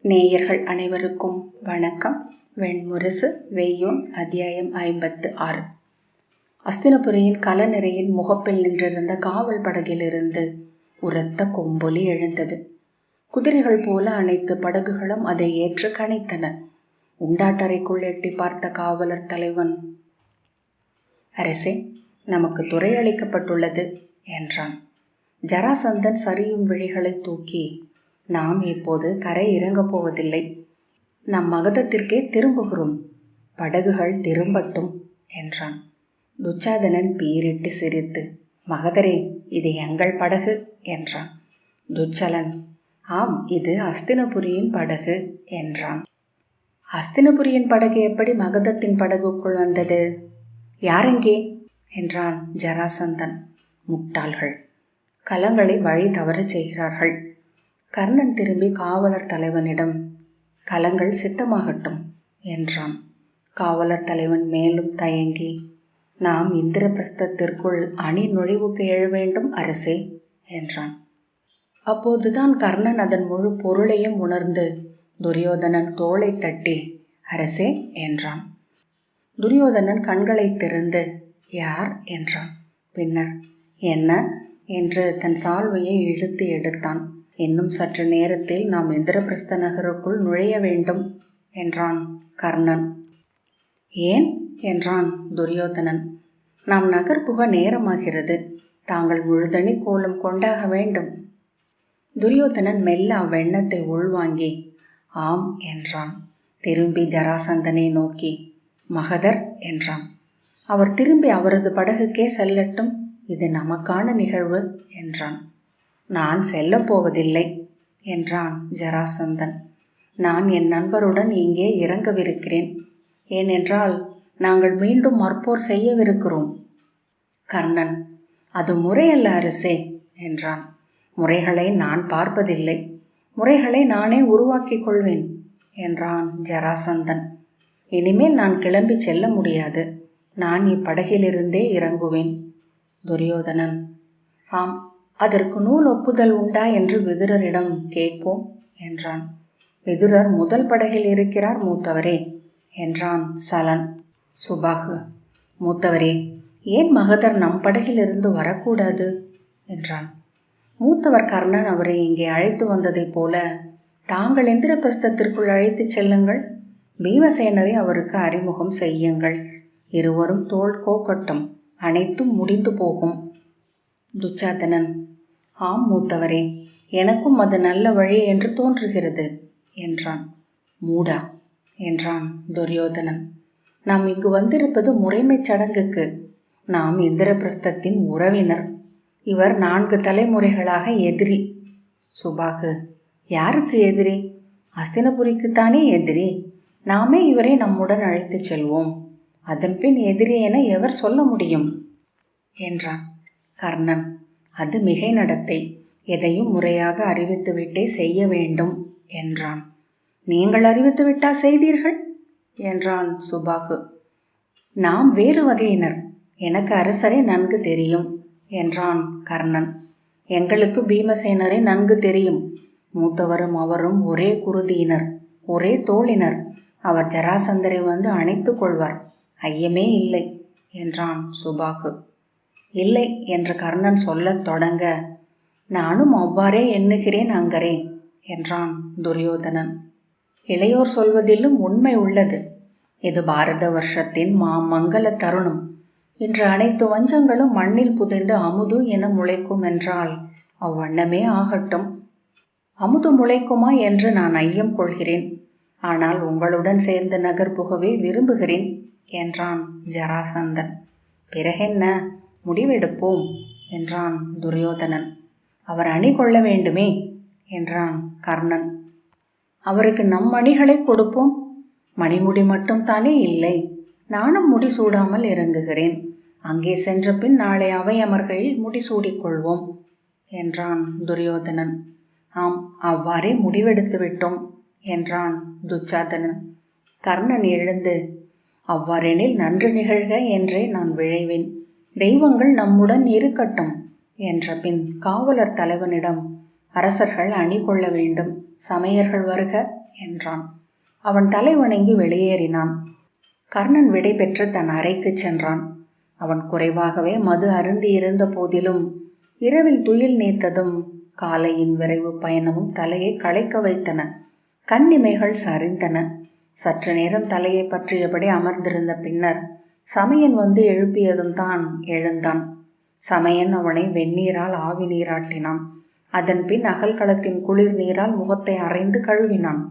நேயர்கள் அனைவருக்கும் வணக்கம். வெண்முரசு வெய்யோன் அத்தியாயம் ஐம்பத்து ஆறு. அஸ்தினபுரியின் கலநிறையின் முகப்பில் நின்றிருந்த காவல் படகிலிருந்து உரத்த கொம்பொலி எழுந்தது. குதிரைகள் போல அனைத்து படகுகளும் அதை ஏற்று கணைத்தன உண்டாட்டறைக்குள் எட்டி பார்த்த காவலர் தலைவன் அரசே நமக்கு துறை அளிக்கப்பட்டுள்ளது என்றான். ஜராசந்தன் சரியும் விழிகளை தூக்கி நாம் இப்போது கரை இறங்கப் போவதில்லை. நம் மகதத்திற்கே திரும்புகிறோம். படகுகள் திரும்பட்டும் என்றான். துச்சாதனன் பீரிட்டு சிரித்து மகதரே இது எங்கள் படகு என்றான். துச்சலன் ஆம் இது அஸ்தினபுரியின் படகு என்றான். அஸ்தினபுரியின் படகு எப்படி மகதத்தின் படகுக்குள் வந்தது? யாரெங்கே என்றான் ஜராசந்தன். முட்டாள்கள் கலங்களை வழி தவறச் செய்கிறார்கள். கர்ணன் திரும்பி காவலர் தலைவனிடம் கலங்கள் சித்தமாகட்டும் என்றான். காவலர் தலைவன் மேலும் தயங்கி நாம் இந்திரபிரஸ்தத்திற்குள் அணி நுழைவுக்கு எழ வேண்டும் அரசே என்றான். அப்போதுதான் கர்ணன் அதன் முழு பொருளையும் உணர்ந்து துரியோதனன் தோளை தட்டி அரசே என்றான். துரியோதனன் கண்களை திறந்து யார்? என்றான். பின்னர் என்ன? என்று தன் சால்வையை இழுத்து எடுத்தான். இன்னும் சற்று நேரத்தில் நாம் இந்திரபிரஸ்த நகருக்குள் நுழைய வேண்டும் என்றான் கர்ணன். ஏன்? என்றான் துரியோதனன். நாம் நகர் புக நேரமாகிறது. தாங்கள் முழுதணி கோலம் கொண்டாக வேண்டும். துரியோதனன் மெல்ல அவ்வெண்ணத்தை உள்வாங்கி ஆம் என்றான். திரும்பி ஜராசந்தனை நோக்கி மகதர் என்றான். அவர் திரும்பி அவரது படகுக்கே செல்லட்டும். இது நமக்கான நிகழ்வு என்றான். நான் செல்லப்போவதில்லை என்றான் ஜராசந்தன். நான் என் நண்பருடன் இங்கே இறங்கவிருக்கிறேன். ஏனென்றால் நாங்கள் மீண்டும் மற்போர் செய்யவிருக்கிறோம். கர்ணன் அது முறையல்ல அரசே என்றான். முறைகளை நான் பார்ப்பதில்லை. முறைகளை நானே உருவாக்கிக் கொள்வேன் என்றான் ஜராசந்தன். இனிமேல் நான் கிளம்பி செல்ல முடியாது. நான் இப்படகிலிருந்தே இறங்குவேன். துரியோதனன் ஆம் அதற்கு நூல் ஒப்புதல் உண்டா என்று விதுரரிடம் கேட்போம் என்றான். விதுரர் முதல் படகில் இருக்கிறார் மூத்தவரே என்றான் சலன். சுபாகு மூத்தவரே ஏன் மகதர் நம் படகிலிருந்து வரக்கூடாது? என்றான். மூத்தவர் கர்ணன் அவரை இங்கே அழைத்து வந்ததைப் போல தாங்கள் இந்திரபிரஸ்தத்திற்குள் அழைத்துச் செல்லுங்கள். பீமசேனரை அவருக்கு அறிமுகம் செய்யுங்கள். இருவரும் தோல் கோக்கட்டும் அனைத்தும் முடிந்து போகும். துச்சாதனன். ஆம் மூத்தவரே எனக்கும் அது நல்ல வழி என்று தோன்றுகிறது என்றான். மூடா? என்றான் துரியோதனன். நாம் இங்கு வந்திருப்பது முறைமைச் சடங்குக்கு. நாம் இந்திரபிரஸ்தத்தின் உறவினர். இவர் நான்கு தலைமுறைகளாக எதிரி. சுபாகு யாருக்கு எதிரி? அஸ்தினபுரிக்குத்தானே எதிரி. நாமே இவரை நம்முடன் அழைத்துச் செல்வோம். அதன்பின் எதிரி என எவர் சொல்ல முடியும்? என்றான். கர்ணன். அது மிகை நடத்தை. எதையும் முறையாக அறிவித்துவிட்டே செய்ய வேண்டும் என்றான். நீங்கள் அறிவித்துவிட்டா செய்தீர்கள்? என்றான் சுபாகு. நாம் வேறு வகையினர். எனக்கு அரசரை நன்கு தெரியும் என்றான் கர்ணன். எங்களுக்கு பீமசேனரை நன்கு தெரியும். மூத்தவரும் அவரும் ஒரே குருதியினர் ஒரே தோழினர். அவர் ஜராசந்தரை வந்து அணைத்துக் கொள்வார். ஐயமே இல்லை என்றான் சுபாகு. இல்லை என்று கர்ணன் சொல்லத் தொடங்க நானும் அவ்வாறே எண்ணுகிறேன் அங்கரே என்றான் துரியோதனன். இளையோர் சொல்வதிலும் உண்மை உள்ளது. இது பாரத வருஷத்தின் மா மங்கள தருணம். இன்று அனைத்து வஞ்சங்களும் மண்ணில் புதைந்து அமுது என முளைக்கும் என்றால் அவ்வண்ணமே ஆகட்டும். அமுது முளைக்குமா என்று நான் ஐயம் கொள்கிறேன். ஆனால் உங்களுடன் சேர்ந்து நகர் புகவே விரும்புகிறேன் என்றான் ஜராசந்தன். பிறகென்ன? முடிவெடுப்போம் என்றான் துரியோதனன். அவர் அணி கொள்ள வேண்டுமே என்றான் கர்ணன். அவருக்கு நம் அணிகளை கொடுப்போம்? மணிமுடி மட்டும் தானே இல்லை. நானும் முடி சூடாமல் இறங்குகிறேன். அங்கே சென்ற பின் நாளை அவை அமர்களில் முடி சூடிக்கொள்வோம் என்றான் துரியோதனன். ஆம் அவ்வாறே முடிவெடுத்து விட்டோம் என்றான் துச்சாதனன். கர்ணன் எழுந்து அவ்வாறெனில் நன்று நிகழ்க என்றே நான் விழைவேன். தெய்வங்கள் நம்முடன் இருக்கட்டும் என்ற பின் காவலர் தலைவனிடம் அரசர்கள் அணி கொள்ள வேண்டும் சமையர்கள் வருக என்றான். அவன் தலை வணங்கி வெளியேறினான். கர்ணன் விடை பெற்று தன் அறைக்கு சென்றான். அவன் குறைவாகவே மது அருந்தி இருந்த போதிலும் இரவில் துயில் நீத்ததும் காலையின் விரைவு பயணமும் தலையை களைக்க வைத்தன. கண்ணிமைகள் சரிந்தன. சற்று நேரம் தலையை பற்றியபடி அமர்ந்திருந்த பின்னர் சமையன் வந்து எழுப்பியதும் தான் எழுந்தான். சமையன் அவனை வெந்நீரால் ஆவி நீராட்டினான். அதன் பின் அகல்களத்தின் குளிர் நீரால் முகத்தை அரைந்து கழுவினான்.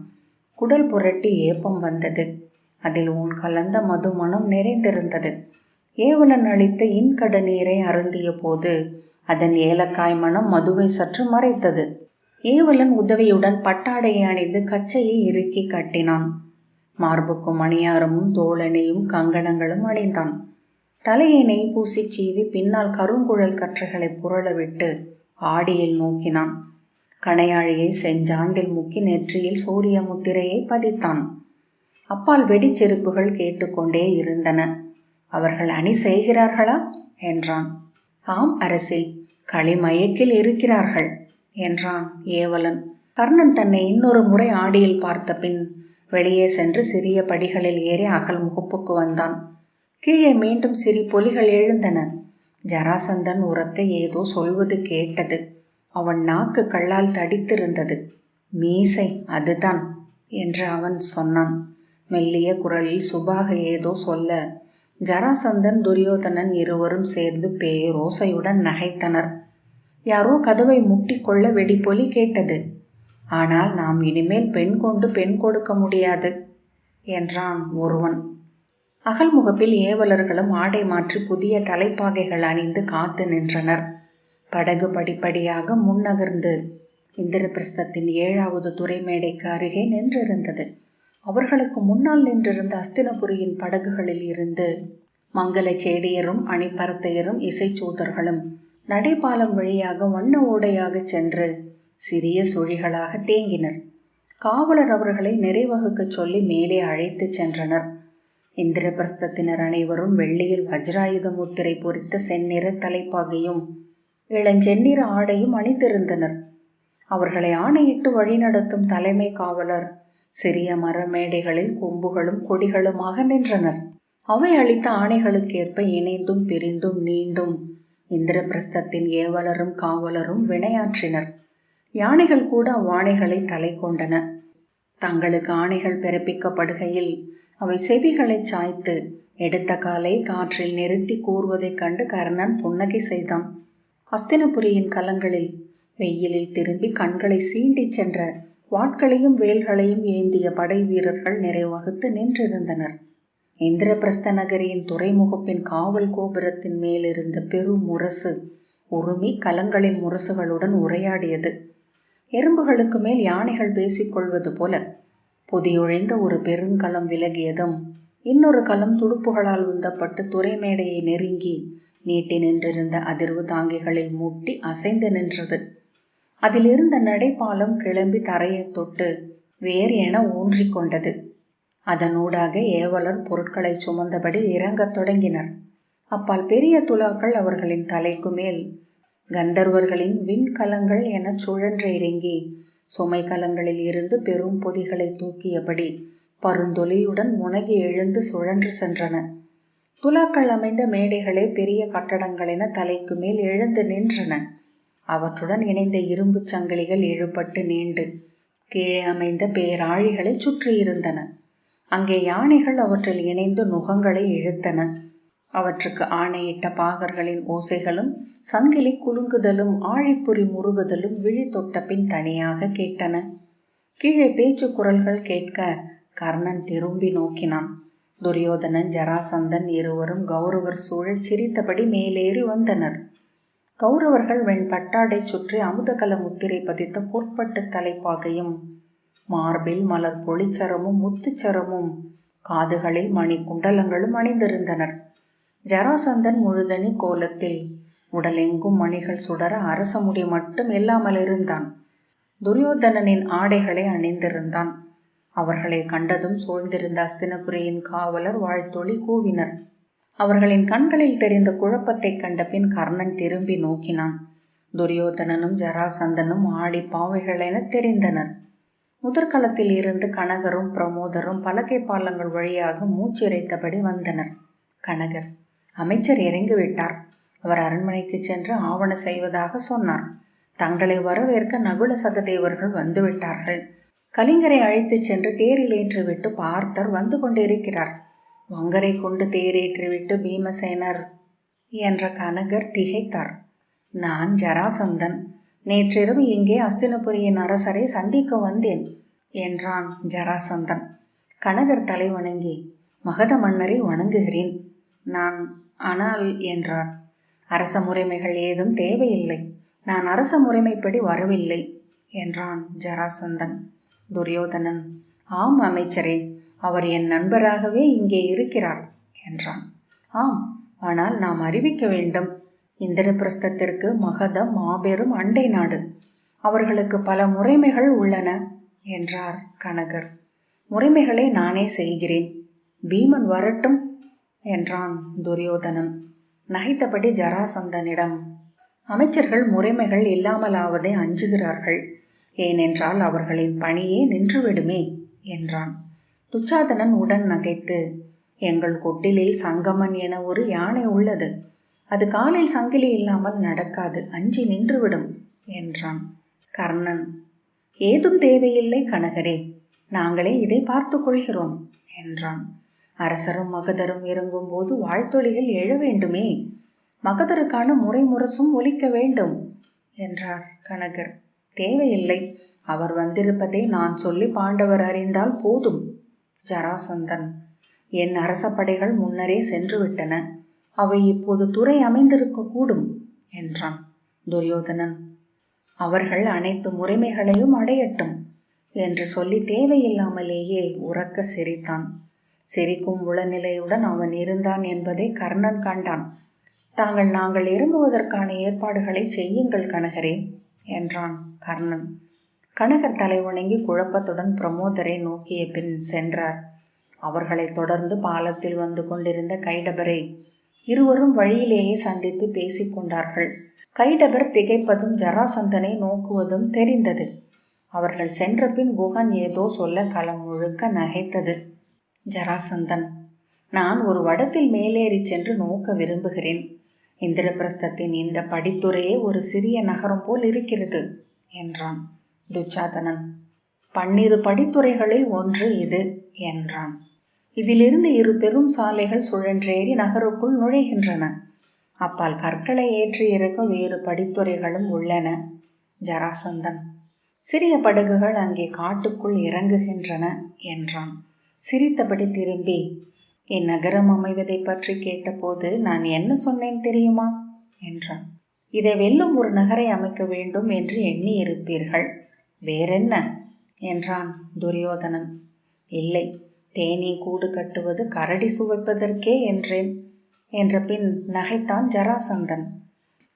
குடல் புரட்டி ஏப்பம் வந்தது. அதில் உன் கலந்த மது மனம் நிறைந்திருந்தது. ஏவலன் அளித்த இன்கட நீரை அருந்திய போது அதன் ஏலக்காய் மனம் மதுவை சற்று மறைத்தது. ஏவலன் உதவியுடன் பட்டாடையை அணிந்து கச்சையை இறுக்கி கட்டினான். மார்புக்கும் மணியாரமும் தோழனையும் கங்கணங்களும் அணிந்தான். தலையை நெய் பூசி சீவி பின்னால் கருங்குழல் கற்றைகளை புரளவிட்டு ஆடியில் நோக்கினான். கணையாழியை செஞ்சாந்தில் முக்கி நெற்றியில் சூரிய முத்திரையை பதித்தான். அப்பால் வெடிச்செருப்புகள் கேட்டுக்கொண்டே இருந்தன. அவர்கள் அணி செய்கிறார்களா? என்றான். ஆம் அரசே களிமயக்கில் இருக்கிறார்கள் என்றான் ஏவலன். கர்ணன் தன்னை இன்னொரு முறை ஆடியில் பார்த்த பின் வெளியே சென்று சிறிய படிகளில் ஏறி அகல் முகப்புக்கு வந்தான். கீழே மீண்டும் சிறி பொலிகள் எழுந்தன. ஜராசந்தன் உறக்க ஏதோ சொல்வது கேட்டது. அவன் நாக்கு கல்லால் தடித்திருந்தது. மீசை அதுதான் என்று அவன் சொன்னான். மெல்லிய குரலில் சுபாக ஏதோ சொல்ல ஜராசந்தன் துரியோதனன் இருவரும் சேர்ந்து பேரோசையுடன் நகைத்தனர். யாரோ கதவை முட்டிக்கொள்ள வெடிப்பொலி கேட்டது. ஆனால் நாம் இனிமேல் பெண் கொண்டு பெண் கொடுக்க முடியாது என்றான் ஒருவன். அகல்முகப்பில் ஏவலர்களும் ஆடை மாற்றி புதிய தலைப்பாகைகள் அணிந்து காத்து நின்றனர். படகு படிப்படியாக முன்னகர்ந்து இந்திரபிரஸ்தத்தின் ஏழாவது துறைமேடைக்கு அருகே நின்றிருந்தது. அவர்களுக்கு முன்னால் நின்றிருந்த அஸ்தினபுரியின் படகுகளில் இருந்து மங்கள சேடியரும் அணிப்பரத்தையரும் இசைச்சூதர்களும் நடைபாலம் வழியாக வண்ண ஓடையாக சென்று சிறிய சுழிகளாக தேங்கினர். காவலர் அவர்களை நிறைவகுக்கச் சொல்லி மேலே அழைத்துச் சென்றனர். இந்திரபிரஸ்தத்தினர் அனைவரும் வெள்ளியில் வஜ்ராயுத முத்திரை பொறித்த செந்நிற தலைப்பாகையும் இளஞ்செந்நிற ஆடையும் அணிந்திருந்தனர். அவர்களை ஆணையிட்டு வழிநடத்தும் தலைமை காவலர் சிறிய மர மேடைகளில் கொம்புகளும் கொடிகளுமாக நின்றனர். அவை அளித்த ஆணைகளுக்கேற்ப இணைந்தும் பிரிந்தும் நீண்டும் இந்திரபிரஸ்தத்தின் ஏவலரும் காவலரும் வினையாற்றினர். யானைகள் கூட அவ்வாணைகளை தலை கொண்டன. தங்களுக்கு ஆணைகள் பிறப்பிக்கப்படுகையில் அவை செவிகளை சாய்த்து எடுத்த காலை காற்றில் நிறுத்தி கூறுவதைக் கண்டு கர்ணன் புன்னகை செய்தான். அஸ்தினபுரியின் கலங்களில் வெயிலில் திரும்பி கண்களை சீண்டிச் சென்ற வாட்களையும் வேல்களையும் ஏந்திய படை வீரர்கள் நிறைவகுத்து நின்றிருந்தனர். இந்திரபிரஸ்த நகரியின் துறைமுகப்பின் காவல் கோபுரத்தின் மேலிருந்த பெரும் முரசு உருமி கலங்களின் முரசுகளுடன் உரையாடியது. எறும்புகளுக்கு மேல் யானைகள் பேசிக்கொள்வது போல புதியொழிந்த ஒரு பெருங்கலம் விலகியதும் இன்னொரு களம் துடுப்புகளால் உந்தப்பட்டு துறைமேடையை நெருங்கி நீட்டி நின்றிருந்த அதிர்வு தாங்கிகளில் முட்டி அசைந்து நின்றது. அதிலிருந்த நடைபாலம் கிளம்பி தரையை தொட்டு வேர் என ஊன்றிக் கொண்டது. அதனூடாக ஏவலர் பொருட்களை சுமந்தபடி இறங்கத் தொடங்கினர். அப்பால் பெரிய துலாக்கள் அவர்களின் தலைக்கு மேல் கந்தர்வர்களின் விண்கலங்கள் என சுழன்று இறங்கி சுமை கலங்களில் இருந்து பெரும் பொதிகளை தூக்கியபடி பருந்தொலியுடன் முனகி எழுந்து சுழன்று சென்றன. துலாக்கள் அமைந்த மேடைகளே பெரிய கட்டடங்களென தலைக்கு மேல் எழுந்து நின்றன. அவற்றுடன் இணைந்த இரும்பு சங்கிலிகள் இழுபட்டு நீண்டு கீழே அமைந்த பேராழிகளை சுற்றியிருந்தன. அங்கே யானைகள் அவற்றில் இணைந்து நுகங்களை இழுத்தன. அவற்றுக்கு ஆணையிட்ட பாகர்களின் ஓசைகளும் சங்கிலி குலுங்குதலும் ஆழிப்புரி முருகுதலும் விழி தொட்ட பின் தனியாக கேட்டன. கீழே பேச்சு குரல்கள் கேட்க கர்ணன் திரும்பி நோக்கினான். துரியோதனன் ஜராசந்தன் இருவரும் கௌரவர் சூழல் சிரித்தபடி மேலேறி வந்தனர். கௌரவர்கள் வெண் பட்டாடை சுற்றி அமுதகல முத்திரை பதித்த பொற்பட்டு தலைப்பாகையும் மார்பில் மலர் பொழிச்சரமும் முத்துச்சரமும் காதுகளில் மணி குண்டலங்களும் அணிந்திருந்தனர். ஜராசந்தன் முழுதனி கோலத்தில். உடலெங்கும் மணிகள் சுடர அரச முடி மட்டும் இல்லாமல் இருந்தான். துரியோதனனின் ஆடைகளை அணிந்திருந்தான். அவர்களை கண்டதும் சூழ்ந்திருந்த அஸ்தினபுரியின் காவலர் வாழ்த்தொளி கூவினர். அவர்களின் கண்களில் தெரிந்த குழப்பத்தைக் கண்ட பின் கர்ணன் திரும்பி நோக்கினான். துரியோதனனும் ஜராசந்தனும் ஆடி பாவைகளென தெரிந்தனர். முதற்காலத்தில் இருந்து கனகரும் பிரமோதரும் பலகை பாலங்கள் வழியாக மூச்சிறைத்தபடி வந்தனர். கனகர் அமைச்சர் இறங்கிவிட்டார். அவர் அரண்மனைக்கு சென்று ஆவண செய்வதாக சொன்னார். தங்களை வரவேற்க நகுல சகதேவர்கள் வந்துவிட்டார்கள். கலிங்கரை அழைத்துச் சென்று தேரில் ஏற்றிவிட்டு பார்த்தர் வந்து கொண்டிருக்கிறார். வங்கரை கொண்டு தேரேற்றிவிட்டு பீமசேனர் என்ற கனகர் திகைத்தார். நான் ஜராசந்தன். நேற்றிரவு இங்கே அஸ்தினபுரியின் அரசரை சந்திக்க வந்தேன் என்றான் ஜராசந்தன். கனகர் தலை வணங்கி மகத மன்னரை வணங்குகிறேன். நான் ஆனால் என்றார். அரச முறைமைகள் ஏதும் தேவையில்லை. நான் அரச முறைமைப்படி வரவில்லை என்றான் ஜராசந்தன். துரியோதனன் ஆம் அமைச்சரே அவர் என் நண்பராகவே இங்கே இருக்கிறார் என்றான். ஆம் ஆனால் நாம் அறிவிக்க வேண்டும். இந்திரபிரஸ்தத்திற்கு மகத மாபெரும் அண்டை நாடு. அவர்களுக்கு பல முறைமைகள் உள்ளன என்றார் கனகர். முறைமைகளை நானே செய்கிறேன். பீமன் வரட்டும். என்றான் துரியோதனன். நகைத்தபடி ஜராசந்தனிடம் அமைச்சர்கள் முறைமைகள் இல்லாமலாவதை அஞ்சுகிறார்கள். ஏனென்றால் அவர்களின் பணியே நின்றுவிடுமே என்றான். துச்சாதனன் உடன் நகைத்து எங்கள் கொட்டிலில் சங்கமன் என ஒரு யானை உள்ளது. அது காலில் சங்கிலி இல்லாமல் நடக்காது. அஞ்சி நின்றுவிடும் என்றான் கர்ணன். ஏதும் தேவையில்லை கனகரே. நாங்களே இதை பார்த்து கொள்கிறோம் என்றான். அரசரும் மகதரும் இறங்கும்போது வாழ்த்தொழிகள் எழ வேண்டுமே. மகதருக்கான முறை முரசும் ஒலிக்க வேண்டும் என்றார் கனகர். தேவையில்லை அவர் வந்திருப்பதை நான் சொல்லி பாண்டவர் அறிந்தால் போதும் ஜராசந்தன். என் அரசப்படைகள் முன்னரே சென்றுவிட்டன அவை இப்போது துறை அமைந்திருக்கக்கூடும் என்றான் துரியோதனன். அவர்கள் அனைத்து முறைமைகளையும் அடையட்டும் என்று சொல்லி தேவையில்லாமலேயே உறக்க சிரித்தான். சிரிக்கும் உளநிலையுடன் அவன் இருந்தான் என்பதை கர்ணன் கண்டான். தாங்கள் நாங்கள் இறங்குவதற்கான ஏற்பாடுகளை செய்யுங்கள் கனகரே என்றான் கர்ணன். கனகர் தலை வணங்கி குழப்பத்துடன் பிரமோதரை நோக்கிய பின் சென்றார். அவர்களைத் தொடர்ந்து பாலத்தில் வந்து கொண்டிருந்த கைடபரை இருவரும் வழியிலேயே சந்தித்து பேசிக்கொண்டார்கள் கைடபர் திகைப்பதும் ஜராசந்தனை நோக்குவதும் தெரிந்தது. அவர்கள் சென்றபின் குகன் ஏதோ சொல்ல களம் முழுக்க நகைத்தது. ஜராசந்தன் நான் ஒரு வடத்தில் மேலேறி சென்று நோக்க விரும்புகிறேன். இந்திரபிரஸ்தத்தின் இந்த படித்துறையே ஒரு சிறிய நகரம் போல் இருக்கிறது என்றான் துச்சாதனன். பன்னிரு படித்துறைகளில் ஒன்று இது என்றான். இதிலிருந்து இரு பெரும் சாலைகள் சுழன்றேறி நகருக்குள் நுழைகின்றன. அப்பால் கற்களை ஏற்றி இருக்கும் வேறு படித்துறைகளும் உள்ளன ஜராசந்தன். சிறிய படகுகள் அங்கே காட்டுக்குள் இறங்குகின்றன என்றான். சிரித்தபடி திரும்பி என் நகரம் அமைவதை பற்றி கேட்டபோது நான் என்ன சொன்னேன் தெரியுமா? என்றான். இதை வெல்லும் ஒரு நகரை அமைக்க வேண்டும் என்று எண்ணி இருப்பீர்கள் வேறென்ன? என்றான் துரியோதனன். இல்லை தேனீ கூடு கட்டுவது கரடி சுவைப்பதற்கே என்றேன் என்ற பின் நகைத்தான் ஜராசந்தன்.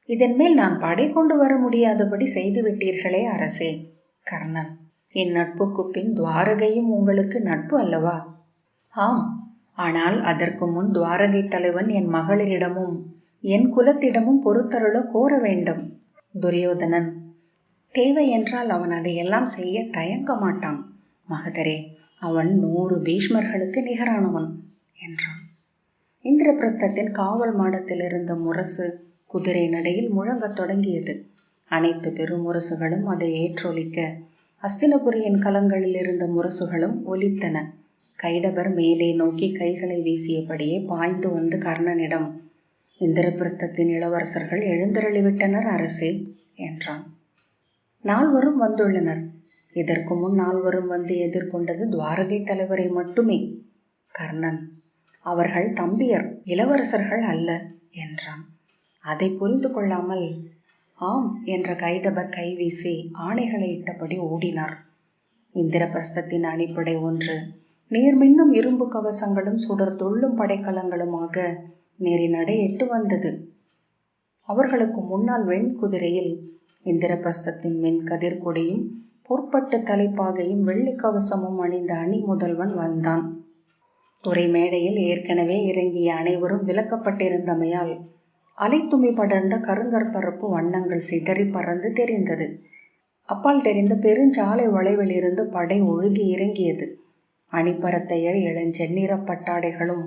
இதன் மேல் நான் படை கொண்டு வர முடியாதபடி செய்துவிட்டீர்களே அரசே கர்ணன். என் நட்புக்கு பின் துவாரகையும் உங்களுக்கு நட்பு அல்லவா? ஆம். ஆனால் அதற்கு முன் துவாரகை தலைவன் என் மகளிரிடமும் என் குலத்திடமும் பொறுத்தருள கோர வேண்டும். துரியோதனன் தேவை என்றால் அவன் அதையெல்லாம் செய்ய தயங்க மாட்டான். மகதரே அவன் நூறு பீஷ்மர்களுக்கு நிகரானவன் என்றான். இந்திரபிரஸ்தத்தின் காவல் மாடத்தில் இருந்த முரசு குதிரை நடையில் முழங்கத் தொடங்கியது. அனைத்து பெருமுரசுகளும் அதை ஏற்றொலிக்க அஸ்தினபுரியின் கலங்களில் இருந்த முரசுகளும் ஒலித்தன. கைடபர் மேலே நோக்கி கைகளை வீசியபடியே பாய்ந்து வந்து கர்ணனிடம் இந்திரபிரத்தத்தின் இளவரசர்கள் எழுந்தருளிவிட்டனர் அரசே என்றான். நால்வரும் வந்துள்ளனர். இதற்கு முன் நால்வரும் வந்து எதிர்கொண்டது துவாரகை தலைவரை மட்டுமே. கர்ணன் அவர்கள் தம்பியர் இளவரசர்கள் அல்ல என்றான். அதை புரிந்து கொள்ளாமல் ஆம் என்ற கைடபர் கைவீசி ஆணைகளை இட்டபடி ஓடினார். இந்திரபிரஸ்தத்தின் அணிப்படை ஒன்று நீர்மின்னும் இரும்பு கவசங்களும் சுடர் தொள்ளும் படைக்கலங்களுமாக நெறிநடை எட்டு வந்தது. அவர்களுக்கு முன்னால் வெண்குதிரையில் இந்திரபிரஸ்தத்தின் மென் கதிர்கொடியும் பொற்பட்டு தலைப்பாகையும் வெள்ளி கவசமும் அணிந்த அணி முதல்வன் வந்தான். துறை மேடையில் ஏற்கனவே இறங்கிய அனைவரும் விலக்கப்பட்டிருந்தமையால் அலைத்துமி படர்ந்த கருங்கற்பரப்பு வண்ணங்கள் சிதறி பறந்து தெரிந்தது. அப்பால் தெரிந்த பெருஞ்சாலை வளைவிலிருந்து படை ஒழுகி இறங்கியது. அணிப்பரத்தையர் இளஞ்செந்நிற பட்டாடைகளும்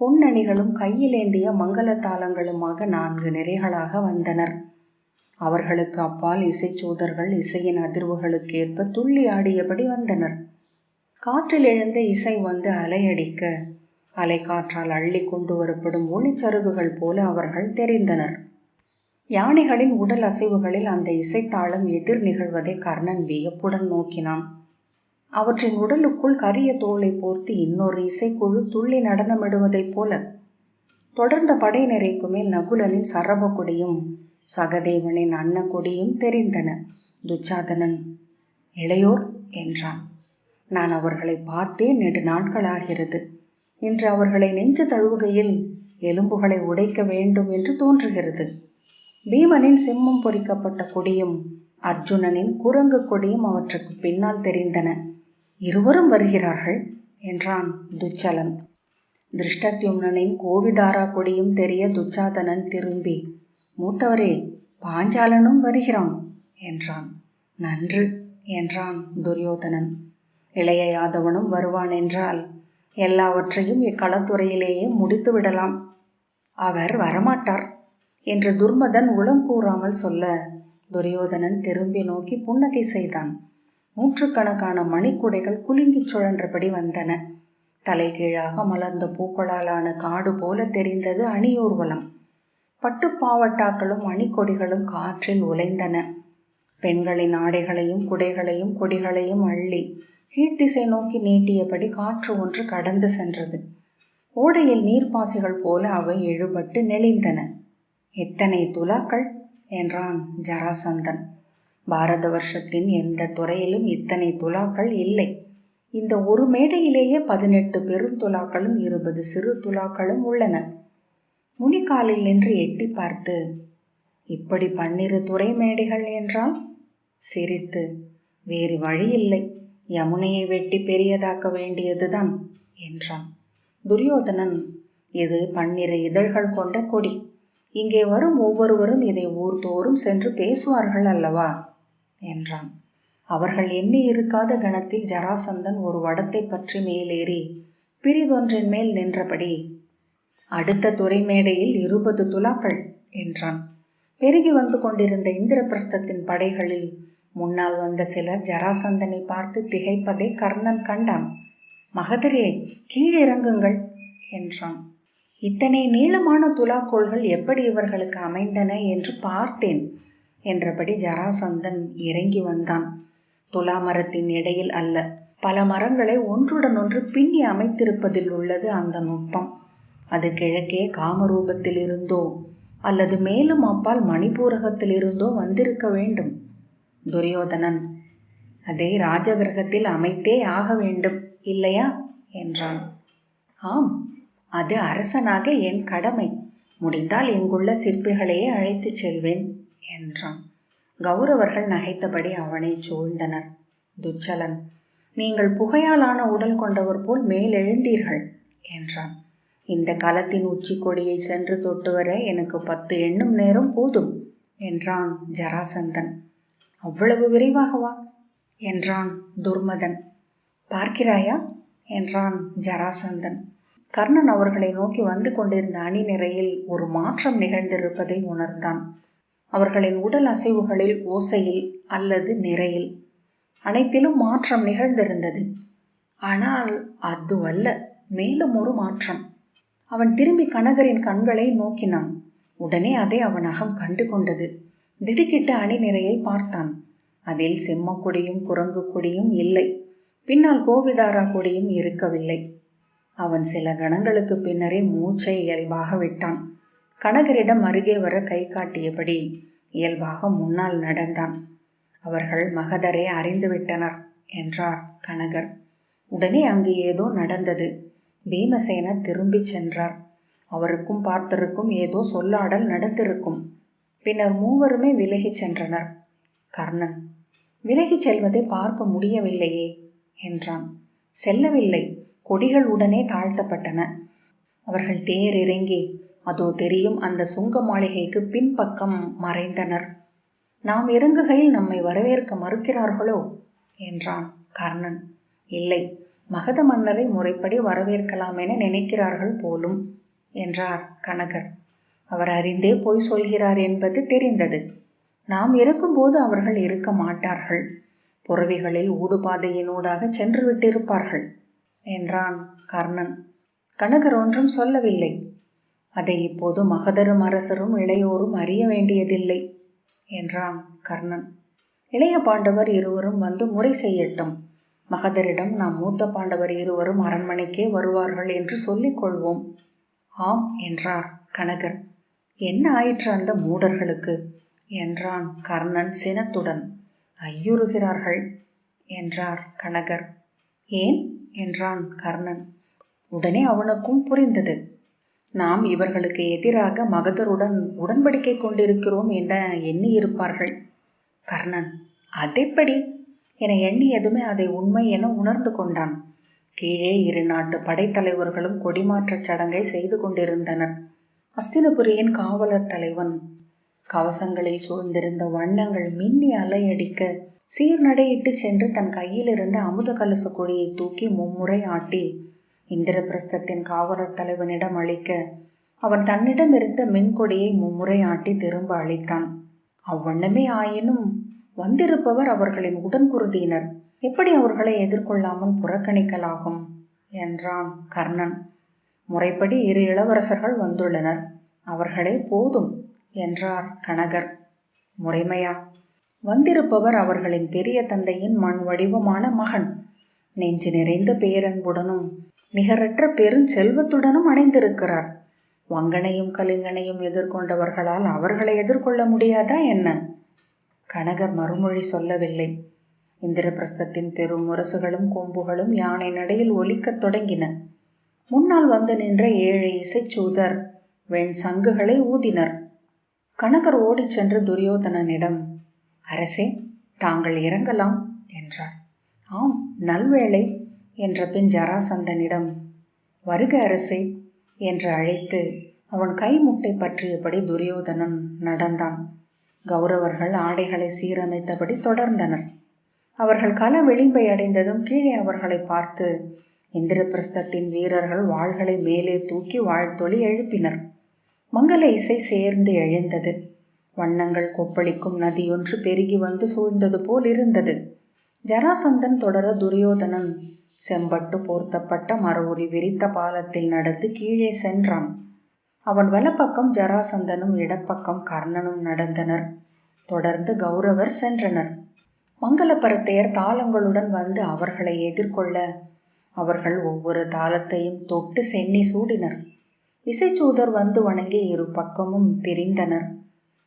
பொன்னணிகளும் கையிலேந்திய மங்கள தாளங்களுமாக நான்கு நிறைகளாக வந்தனர். அவர்களுக்கு அப்பால் இசைச்சூதர்கள் இசையின் அதிர்வுகளுக்கேற்ப துள்ளி ஆடியபடி வந்தனர். காற்றில் எழுந்த இசை வந்து அலையடிக்க அலைக்காற்றால் அள்ளி கொண்டு வரப்படும் ஒளிச்சருகுகள் போல அவர்கள் தெரிந்தனர். யானைகளின் உடல் அசைவுகளில் அந்த இசைத்தாளம் எதிர் நிகழ்வதை கர்ணன் வியப்புடன் நோக்கினான். அவற்றின் உடலுக்குள் கரிய தோலை போர்த்து இன்னொரு இசைக்குழு துள்ளி நடனமிடுவதைப் போல. தொடர்ந்த படையினரைக்கு மேல் நகுலனின் சரப கொடியும் சகதேவனின் அன்ன கொடியும் தெரிந்தன. துச்சாதனன் இளையோர் என்றான். நான் அவர்களை பார்த்தே நெடு நாட்களாகிறது இன்று அவர்களை நெஞ்சு தழுவுகையில் எலும்புகளை உடைக்க வேண்டும் என்று தோன்றுகிறது. பீமனின் சிம்மம் பொறிக்கப்பட்ட கொடியும் அர்ஜுனனின் குரங்கு கொடியும் அவற்றுக்கு பின்னால் தெரிந்தன. இருவரும் வருகிறார்கள் என்றான் துச்சலன். திருஷ்டத்யும்னனின் கோவிதாரா கொடியும் தெரிய துச்சாதனன் திரும்பி மூத்தவரே பாஞ்சாலனும் வருகிறான் என்றான். நன்று என்றான் துரியோதனன். இளைய யாதவனும் வருவான் என்றால் எல்லாவற்றையும் இக்களத்துறையிலேயே முடித்து விடலாம் அவர் வரமாட்டார் என்று துர்மதன் உளம் கூறாமல் சொல்ல துரியோதனன் திரும்பி நோக்கி புன்னகை செய்தான். நூற்றுக்கணக்கான மணிக்குடைகள் குலுங்கிச் சுழன்றபடி வந்தன. தலைகீழாக மலர்ந்த பூக்களாலான காடு போல தெரிந்தது அணியூர்வலம். பட்டுப்பாவட்டாக்களும் அணிக்கொடிகளும் காற்றில் உலைந்தன. பெண்களின் ஆடைகளையும் குடைகளையும் கொடிகளையும் அள்ளி கீழ்த்திசை நோக்கி நீட்டியபடி காற்று ஒன்று கடந்து சென்றது. ஓடையில் நீர்ப்பாசிகள் போல அவை இழுபட்டு நெளிந்தன. எத்தனை துலாக்கள்? என்றான் ஜராசந்தன். பாரத வருஷத்தின் எந்த துறையிலும் இத்தனை துலாக்கள் இல்லை. இந்த ஒரு மேடையிலேயே பதினெட்டு பெருந்துலாக்களும் இருபது சிறு துலாக்களும் உள்ளன. முனிக்காலில் நின்று எட்டி பார்த்து இப்படி பன்னிரு துறை மேடைகள் என்றால்? சிரித்து வேறு வழி இல்லை. யமுனையை வெட்டி பெரியதாக்க வேண்டியதுதான் என்றான். துரியோதனன் இது பன்னிரு இதழ்கள் கொண்ட கொடி. இங்கே வரும் ஒவ்வொருவரும் இதை ஊர்தோறும் சென்று பேசுவார்கள் அல்லவா? என்றான். அவர்கள் எண்ணி இருக்காத கணத்தில் ஜராசந்தன் ஒரு வடத்தை பற்றி மேலேறி பிரிதொன்றின் மேல் நின்றபடி அடுத்த துறை மேடையில் இருபது துலாக்கள் என்றான். பெருகி வந்து கொண்டிருந்த இந்திரபிரஸ்தத்தின் படைகளில் முன்னால் வந்த சிலர் ஜராசந்தனை பார்த்து திகைப்பதை கர்ணன் கண்டான். மகதரே கீழிறங்குங்கள் என்றான். இத்தனை நீளமான துலாக்கோள்கள் எப்படி இவர்களுக்கு அமைந்தன என்று பார்த்தேன் என்றபடி ஜராசந்தன் இறங்கி வந்தான். துலா மரத்தின் இடையில் அல்ல பல மரங்களை ஒன்றுடன் ஒன்று பின்னி அமைத்திருப்பதில் உள்ளது அந்த நுட்பம். அது கிழக்கே காமரூபத்தில் இருந்தோ அல்லது மேலும் அப்பால் மணிபூரகத்திலிருந்தோ வந்திருக்க வேண்டும். துரியோதனன். அதை ராஜகிரகத்தில் அமைத்தே ஆக வேண்டும் இல்லையா? என்றான். ஆம் அது அரசனாக என் கடமை. முடிந்தால் இங்குள்ள சிற்பிகளையே அழைத்துச் செல்வேன் என்றான். கௌரவர்கள் நகைத்தபடி அவனை சூழ்ந்தனர். துச்சலன். நீங்கள் புகையாலான உடல் கொண்டவர் போல் மேலெழுந்தீர்கள் என்றான். இந்த களத்தின் உச்சி கொடியை சென்று தொட்டு வர எனக்கு பத்து எண்ணும் நேரம் போதும் என்றான் ஜராசந்தன். அவ்வளவு விரைவாகவா? என்றான் துர்மதன். பார்க்கிறாயா? என்றான் ஜராசந்தன். கர்ணன் அவர்களை நோக்கி வந்து கொண்டிருந்த அணி நிறையில் ஒரு மாற்றம் நிகழ்ந்திருப்பதை உணர்ந்தான். அவர்களின் உடல் அசைவுகளில் ஓசையில் அல்லது நிறையில் அனைத்திலும் மாற்றம் நிகழ்ந்திருந்தது. ஆனால் அதுவல்ல மேலும் ஒரு மாற்றம். அவன் திரும்பி கனகரின் கண்களை நோக்கினான். உடனே அதை அவன் அகம் கண்டு கொண்டது. திடுக்கிட்ட அணிநிறையை பார்த்தான். அதில் செம்மக்கொடியும் குரங்கு கொடியும் இல்லை. பின்னால் கோவிதாரா கொடியும் இருக்கவில்லை. அவன் சில கணங்களுக்கு பின்னரே மூச்சை இயல்பாக விட்டான். கனகரிடம் அருகே வர கை காட்டியபடி இயல்பாக முன்னால் நடந்தான். அவர்கள் மகதரை அறிந்துவிட்டனர் என்றார் கனகர். உடனே அங்கு ஏதோ நடந்தது. பீமசேனர் திரும்பிச் சென்றார். அவருக்கும் பார்த்தருக்கும் ஏதோ சொல்லாடல் நடந்திருக்கும். பின்னர் மூவருமே விலகிச் சென்றனர். கர்ணன் விலகிச் செல்வதை பார்க்க முடியவில்லையே என்றான். செல்லவில்லை கொடிகள் உடனே தாழ்த்தப்பட்டன. அவர்கள் தேர் இறங்கி அதோ தெரியும் அந்த சுங்க மாளிகைக்கு பின்பக்கம் மறைந்தனர். நாம் இறங்குகையில் நம்மை வரவேற்க மறுக்கிறார்களோ? என்றான் கர்ணன். இல்லை மகத மன்னரை முறைப்படி வரவேற்கலாம் என நினைக்கிறார்கள் போலும் என்றார் கனகர். அவர் அறிந்தே போய் சொல்கிறார் என்பது தெரிந்தது. நாம் இருக்கும்போது அவர்கள் இருக்க மாட்டார்கள். புறவிகளில் ஊடுபாதையினூடாக சென்று விட்டிருப்பார்கள் என்றான் கர்ணன். கனகர் ஒன்றும் சொல்லவில்லை. அதை இப்போது மகதரும் அரசரும் இளையோரும் அறிய வேண்டியதில்லை என்றான் கர்ணன். இளைய பாண்டவர் இருவரும் வந்து முறை செய்யட்டும். மகதரிடம் நாம் மூத்த பாண்டவர் இருவரும் அரண்மனைக்கே வருவார்கள் என்று சொல்லிக் கொள்வோம். ஆம் என்றார் கனகர். என்ன ஆயிற்று அந்த மூடர்களுக்கு? என்றான் கர்ணன் சினத்துடன். ஐயுறுகிறார்கள் என்றார் கனகர். ஏன்? என்றான் கர்ணன். உடனே அவனுக்கும் புரிந்தது. நாம் இவர்களுக்கு எதிராக மகதருடன் உடன்படிக்கை கொண்டிருக்கிறோம் என எண்ணி இருப்பார்கள் கர்ணன் அதைப்படி? என எண்ணியதுமே அதை உண்மை என உணர்ந்து கொண்டான். கீழே இரு நாட்டு படைத்தலைவர்களும் கொடிமாற்றச் சடங்கை செய்து கொண்டிருந்தனர். அஸ்தினபுரியின் காவலர் தலைவன். கவசங்களில் சூழ்ந்திருந்த வண்ணங்கள் மின்னி அலையடிக்க சீர்நடையிட்டு சென்று தன் கையில் இருந்த அமுத கலச கொடியை தூக்கி மும்முறை ஆட்டி இந்திரபிரஸ்தத்தின் காவலர் தலைவனிடம் அளிக்க அவன் தன்னிடம் இருந்த மின்கொடியை மும்முறை ஆட்டி திரும்ப அளித்தான். அவ்வண்ணமே ஆயினும் வந்திருப்பவர் அவர்களின் உடன்குருதியினர். எப்படி அவர்களை எதிர்கொள்ளாமல் புறக்கணிக்கலாகும்? என்றான் கர்ணன். முறைப்படி இரு இளவரசர்கள் வந்துள்ளனர். அவர்களே போதும் என்றார் கனகர். முறைமையா? வந்திருப்பவர் அவர்களின் பெரிய தந்தையின் மண் வடிவமான மகன். நெஞ்சு நிறைந்த பேரன்புடனும் நிகரற்ற பெருஞ்செல்வத்துடனும் அணைந்திருக்கிறார். வங்கனையும் கலிங்கனையும் எதிர்கொண்டவர்களால் அவர்களை எதிர்கொள்ள முடியாதா என்ன? கனகர் மறுமொழி சொல்லவில்லை. இந்திரபிரஸ்தத்தின் பெரும் முரசுகளும் கொம்புகளும் யானை நடையில் ஒலிக்கத் தொடங்கின. முன்னால் வந்து நின்ற ஏழை இசைச்சூதர் வெண் சங்குகளை ஊதினர். கணக்கர் ஓடிச் சென்று துரியோதனனிடம் அரசே தாங்கள் இறங்கலாம் என்றார். ஆம் நல்வேளை என்ற பின் ஜராசந்தனிடம் வருக அரசே என்று அழைத்து அவன் கைமுட்டை பற்றியபடி துரியோதனன் நடந்தான். கௌரவர்கள் ஆடைகளை சீரமைத்தபடி தொடர்ந்தனர். அவர்கள் கல விளிம்பை அடைந்ததும் கீழே அவர்களை பார்த்து இந்திரபிரஸ்தத்தின் வீரர்கள் வாள்களை மேலே தூக்கி வாழ்த்தொளி எழுப்பினர். மங்கள இசை சேர்ந்து எழுந்தது. வண்ணங்கள் கொப்பளிக்கும் நதியொன்று பெருகி வந்து சூழ்ந்தது போல் இருந்தது. ஜராசந்தன் தொடர துரியோதனன் செம்பட்டு போர்த்தப்பட்ட மரவுரி விரித்த பாலத்தில் நடந்து கீழே சென்றான். அவன் வலப்பக்கம் ஜராசந்தனும் இடப்பக்கம் கர்ணனும் நடந்தனர். தொடர்ந்து கௌரவர் சென்றனர். மங்களப்பரத்தையர் தாளங்களுடன் வந்து அவர்களை எதிர்கொள்ள அவர்கள் ஒவ்வொரு தாளத்தையும் தொட்டு சென்னி சூடினர். இசைச்சூதர் வந்து வணங்கி இரு பக்கமும் பிரிந்தனர்.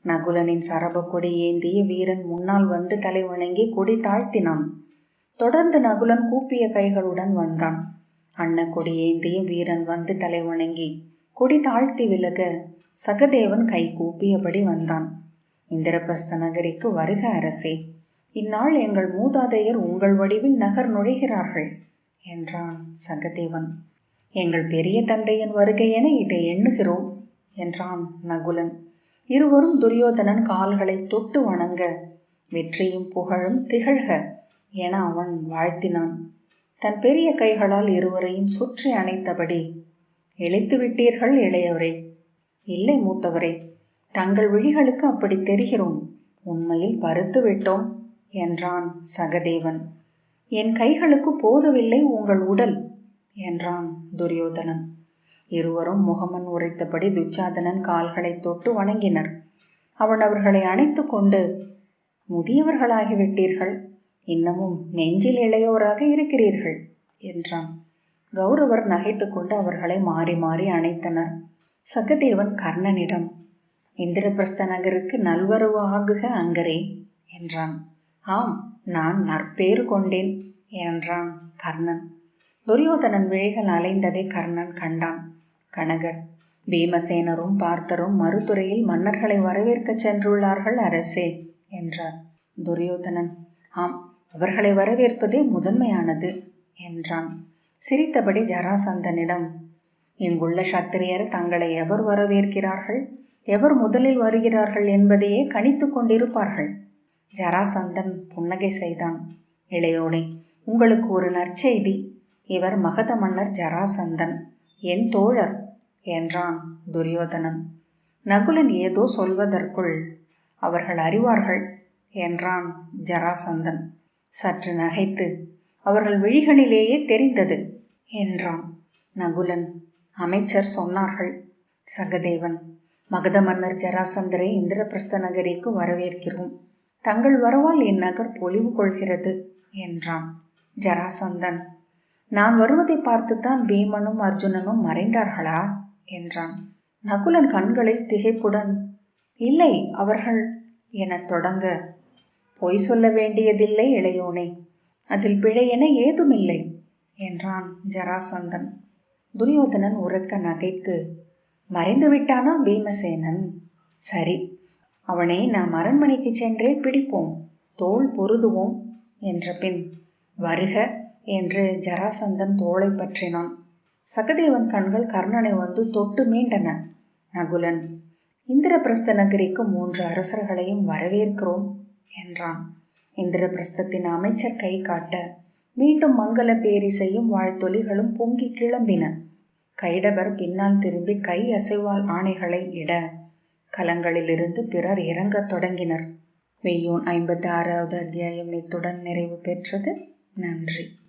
நகுலனின் சரப கொடி ஏந்திய வீரன் முன்னால் வந்து தலை வணங்கி கொடி தாழ்த்தினான். தொடர்ந்து நகுலன் கூப்பிய கைகளுடன் வந்தான். அன்ன கொடி ஏந்திய வீரன் வந்து தலை வணங்கி கொடி தாழ்த்தி விலக சகதேவன் கை கூப்பியபடி வந்தான். இந்திரபிரஸ்த நகரிக்கு வருக அரசே. இந்நாள் எங்கள் மூதாதையர் உங்கள் வடிவில் நகர் நுழைகிறார்கள். என்றான் சகதேவன். எங்கள் பெரிய தந்தையின் வருகை என இதை எண்ணுகிறோம் என்றான் நகுலன். இருவரும் துரியோதனன் கால்களை தொட்டு வணங்க வெற்றியும் புகழும் திகழ்க என அவன் வாழ்த்தினான். தன் பெரிய கைகளால் இருவரையும் சுற்றி அணைத்தபடி இழைத்து விட்டீர்கள் இளையவரே. இல்லை மூத்தவரே தங்கள் விழிகளுக்கு அப்படி தெரிகிறோம். உண்மையில் பருத்து விட்டோம் என்றான் சகதேவன். என் கைகளுக்கு போதவில்லை உங்கள் உடல் என்றான் துரியோதனன். இருவரும் முகமன் உரைத்தபடி துச்சாதனன் கால்களை தொட்டு வணங்கினர். அவன் அவர்களை அணைத்து கொண்டு முதியவர்களாகிவிட்டீர்கள் இன்னமும் நெஞ்சில் இளையோராக இருக்கிறீர்கள் என்றான். கௌரவர் நகைத்து கொண்டு அவர்களை மாறி மாறி அணைத்தனர். சகதேவன் கர்ணனிடம் இந்திரபிரஸ்த நகருக்கு நல்வரவு ஆகுக அங்கரே என்றான். ஆம் நான் நற்பேறு கொண்டேன் என்றான் கர்ணன். துரியோதனன் விழிகள் அலைந்ததை கர்ணன் கண்டான். கனகர் பீமசேனரும் பார்த்தரும் மறுதுறையில் மன்னர்களை வரவேற்கச் சென்றுள்ளார்கள் அரசே என்றார். துரியோதனன் ஆம் அவர்களை வரவேற்பதே முதன்மையானது என்றான். சிரித்தபடி ஜராசந்தனிடம் இங்குள்ள சத்திரியர் தங்களை எவர் வரவேற்கிறார்கள்? எவர் முதலில் வருகிறார்கள் என்பதையே கணித்து கொண்டிருப்பார்கள் ஜராசந்தன் புன்னகை செய்தான். இளையோனே உங்களுக்கு ஒரு நற்செய்தி. இவர் மகத மன்னர் ஜராசந்தன். என் தோழர் என்றான் துரியோதனன். நகுலன் ஏதோ சொல்வதற்குள் அவர்கள் அறிவார்கள் என்றான் ஜராசந்தன். சற்று நகைத்து அவர்கள் விழிகளிலேயே தெரிந்தது என்றான் நகுலன். அமைச்சர் சொன்னார்கள் சகதேவன் மகத மன்னர் ஜராசந்தரை இந்திரபிரஸ்த நகரிக்கு வரவேற்கிறோம். தங்கள் வரவால் இந்நகர் பொலிவு கொள்கிறது என்றான் ஜராசந்தன். நான் வருவதை பார்த்துத்தான் பீமனும் அர்ஜுனனும் மறைந்தார்களா என்றான். நகுலன் கண்களில் திகைப்புடன் இல்லை அவர்கள் எனத் தொடங்க. பொய் சொல்ல வேண்டியதில்லை இளையோனே அதில் பிழையென ஏதுமில்லை என்றான் ஜராசந்தன். துரியோதனன் உறக்க நகைத்து மறைந்து விட்டானா பீமசேனன்? சரி அவனை நாம் அரண்மனைக்கு சென்றே பிடிப்போம் தோல் பொருதுவோம் என்ற பின் வருக என்று ஜராசந்தன் தோளை பற்றினான். சகதேவன் கண்கள் கர்ணனை வந்து தொட்டு மீண்டன. நகுலன் இந்திரபிரஸ்த நகரிக்கு மூன்று அரசர்களையும் வரவேற்கிறோம் என்றான். இந்திரபிரஸ்தத்தின் அமைச்சர் கை காட்ட மீண்டும் மங்கள பேரிசையும் வாழ்த்தொலிகளும் பொங்கி கிளம்பின. கைடவர் பின்னால் திரும்பி கை அசைவால் ஆணைகளை இட கலங்களிலிருந்து பிறர் இறங்கத் தொடங்கினர். வெய்யூன் ஐம்பத்தி ஆறாவது அத்தியாயம் இத்துடன் நிறைவு பெற்றது. நன்றி.